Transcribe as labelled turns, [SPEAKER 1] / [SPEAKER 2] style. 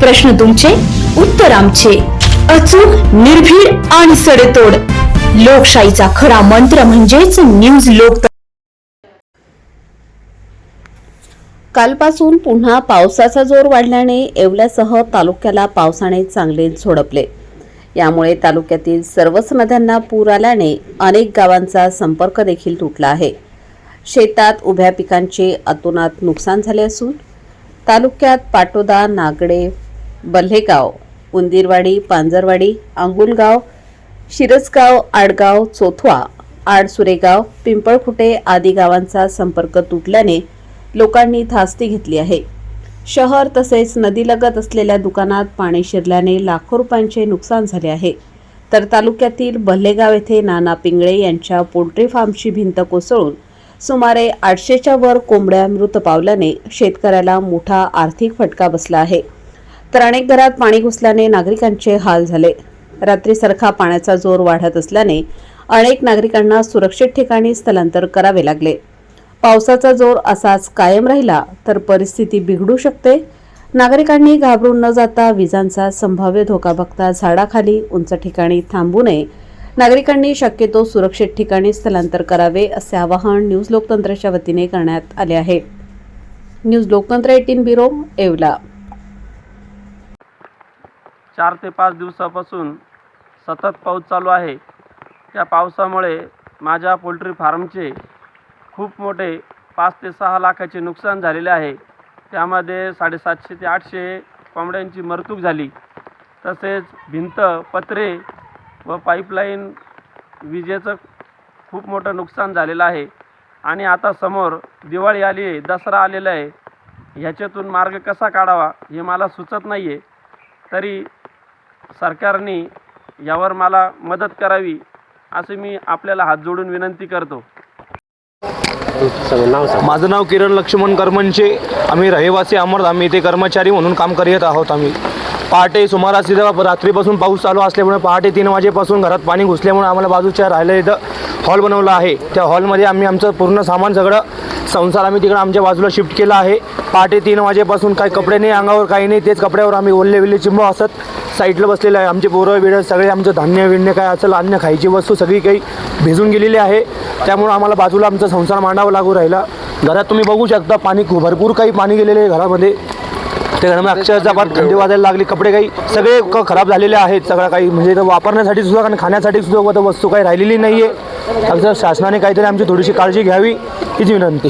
[SPEAKER 1] प्रश्न तुमचे उत्तर आमचे. अचूक निर्भीड आणि सडेतोड. लोकशाहीचा खरा मंत्र म्हणजेच न्यूज लोक
[SPEAKER 2] कालपासून पुन्हा पावसाचा जोर वाढल्याने येवल्यासह तालुक्याला पावसाने चांगले झोडपले. यामुळे तालुक्यातील सर्वच नद्यांना पूर आल्याने अनेक गावांचा संपर्क देखील तुटला आहे. शेतात उभ्या पिकांचे अतोनात नुकसान झाले असून तालुक्यात पाटोदा नागडे बल्हेगाव उंदीरवाडी पांजरवाडी आंगुलगाव शिरसगाव आडगाव चोथवा आडसुरेगाव पिंपळखुटे आदी गावांचा संपर्क तुटल्याने लोकांनी धास्ती घेतली आहे. शहर तसेच नदीलगत असलेल्या दुकानात पाणी शिरल्याने लाखो रुपयांचे नुकसान झाले आहे. तर तालुक्यातील भल्लेगाव येथे नाना पिंगळे यांच्या पोल्ट्री फार्मची भिंत कोसळून सुमारे आठशेच्या वर कोंबड्या मृत पावल्याने शेतकऱ्याला मोठा आर्थिक फटका बसला आहे. तर अनेक घरात पाणी घुसल्याने नागरिकांचे हाल झाले. रात्रीसारखा पाण्याचा जोर वाढत असल्याने अनेक नागरिकांना सुरक्षित ठिकाणी स्थलांतर करावे लागले. पावसाचा जोर असाच कायम राहिला तर परिस्थिती बिघडू शकते. नागरिकांनी घाबरून न जाता विजांचा संभाव्य धोका बघता झाडाखाली उंच ठिकाणी थांबू नये. नागरिकांनी शक्यतो सुरक्षित ठिकाणी स्थलांतर करावे असे आवाहन न्यूज लोकतंत्राच्या वतीने करण्यात आले आहे. न्यूज लोकतंत्र एटीन ब्युरो येवला.
[SPEAKER 3] चार ते पाच दिवसापासून सतत पाऊस चालू आहे. त्या पावसामुळे माझ्या पोल्ट्री फार्मचे खूप मोठे पाच ते सहा लाखाचे नुकसान झालेले आहे. त्यामध्ये साडेसातशे ते आठशे कोंबड्यांची मरतूक झाली. तसेच भिंत पत्रे व पाईपलाईन विजेचं खूप मोठं नुकसान झालेलं आहे. आणि आता समोर दिवाळी आली आहे दसरा आलेला आहे. ह्याच्यातून मार्ग कसा काढावा हे मला सुचत नाही आहे तरी सरकारने यावर मला मदत करावी असे मी आपल्याला हात जोडून विनंती करतो.
[SPEAKER 4] माझं नाव किरण लक्ष्मण करमनचे आम्ही रहिवासी अमरधाम येथे कर्मचारी म्हणून काम करीत आहोत आम्ही. पहाटे सुमारास इथं रात्रीपासून पाऊस चालू असल्यामुळे पहाटे तीन वाजेपासून घरात पाणी घुसल्यामुळे आम्हाला बाजूच्या राहिलं इथं हॉल बनवला आहे. त्या हॉलमध्ये आम्ही आमचं पूर्ण सामान सगळं संसार आम्ही तिकडं आमच्या बाजूला शिफ्ट केला आहे. पहाटे तीन वाजेपासून काही कपडे नाही अंगावर काही नाही तेच कपड्यावर आम्ही ओल्ले विल्ले चिंब असत साईडला बसलेलं आहे. आमचे पोरं बिडं सगळे आमचं धान्य विण्य काय असेल अन्न खायची वस्तू सगळी काही भिजून गेलेली आहे. त्यामुळं आम्हाला बाजूला आमचा संसार मांडावा लागू राहिला. घरात तुम्ही बघू शकता पाणी खूप भरपूर काही पाणी गेलेले आहे घरामध्ये. त्या अक्षरशः फार थंडी वाजायला लागली कपडे काही सगळे क- खराब झालेले आहेत सगळं काही म्हणजे इथं वापरण्यासाठी सुद्धा आणि खाण्यासाठी सुद्धा वस्तू काही राहिलेली नाही आहे शासनाने काहीतरी आमची थोडीशी काळजी घ्यावी हीच विनंती.